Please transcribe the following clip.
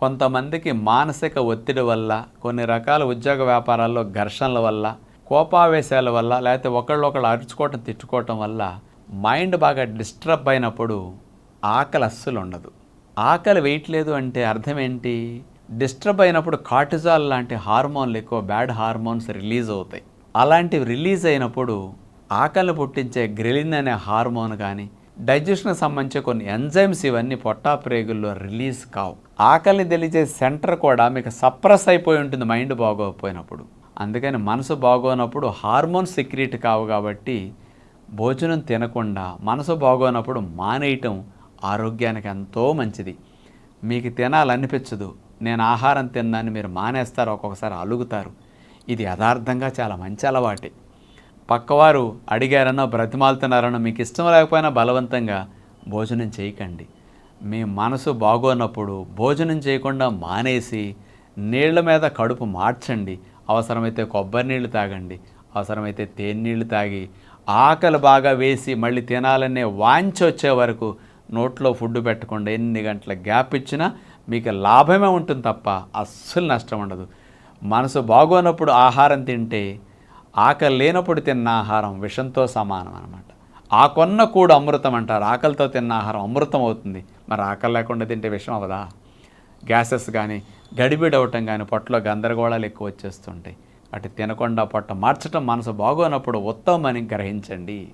కొంతమందికి మానసిక ఒత్తిడి వల్ల కొన్ని రకాల ఉద్యోగ వ్యాపారాల్లో ఘర్షణల వల్ల కోపావేశాల వల్ల లేకపోతే ఒకళ్ళొకళ్ళు అరుచుకోవటం తిట్టుకోవటం వల్ల మైండ్ బాగా డిస్టర్బ్ అయినప్పుడు ఆకలి అస్సలు ఉండదు. ఆకలి వేయట్లేదు అంటే అర్థం ఏంటి? డిస్టర్బ్ అయినప్పుడు కార్టిజాల్ లాంటి హార్మోన్లు ఎక్కువ బ్యాడ్ హార్మోన్స్ రిలీజ్ అవుతాయి. అలాంటివి రిలీజ్ అయినప్పుడు ఆకలి పుట్టించే గ్రెలిన్ అనే హార్మోన్ కానీ డైజెషన్కి సంబంధించి కొన్ని ఎంజైమ్స్ ఇవన్నీ పొట్టా ప్రేగుల్లో రిలీజ్ కావు. ఆకలి తెలిచే సెంటర్ కూడా మీకు సప్రెస్ అయిపోయి ఉంటుంది మైండ్ బాగోకపోయినప్పుడు. అందుకని మనసు బాగోనప్పుడు హార్మోన్స్ సిక్రీట్ కావు కాబట్టి భోజనం తినకుండా మనసు బాగోనప్పుడు మానేయటం ఆరోగ్యానికి ఎంతో మంచిది. మీకు తినాలనిపించదు. నేను ఆహారం తిన్నాను మీరు మానేస్తారు ఒక్కొక్కసారి అలుగుతారు. ఇది యథార్థంగా చాలా మంచి అలవాటే. పక్కవారు అడిగారనో బ్రతిమాలుతున్నారనో మీకు ఇష్టం లేకపోయినా బలవంతంగా భోజనం చేయకండి. మీ మనసు బాగోనప్పుడు భోజనం చేయకుండా మానేసి నీళ్ళ మీద కడుపు మార్చండి. అవసరమైతే కొబ్బరి నీళ్ళు తాగండి. అవసరమైతే తేనీళ్ళు తాగి ఆకలి బాగా వేసి మళ్ళీ తినాలనే వాంచి వచ్చే వరకు నోట్లో ఫుడ్ పెట్టకుండా ఎన్ని గంటల గ్యాప్ ఇచ్చినా మీకు లాభమే ఉంటుంది తప్ప అస్సలు నష్టం ఉండదు. మనసు బాగోనప్పుడు ఆహారం తింటే ఆకలి లేనప్పుడు తిన్న ఆహారం విషంతో సమానం అనమాట ఆ కొన్న కూడా అమృతం అంటారు. ఆకలితో తిన్న ఆహారం అమృతం అవుతుంది. మరి ఆకలి లేకుండా తింటే విషం అవదా గ్యాసెస్ కానీ గడిబిడి అవటం కానీ పొట్టలో గందరగోళాలు ఎక్కువ వచ్చేస్తుంటాయి. అటు తినకుండా పొట్ట మార్చటం మనసు బాగోనప్పుడు ఉత్తమని గ్రహించండి.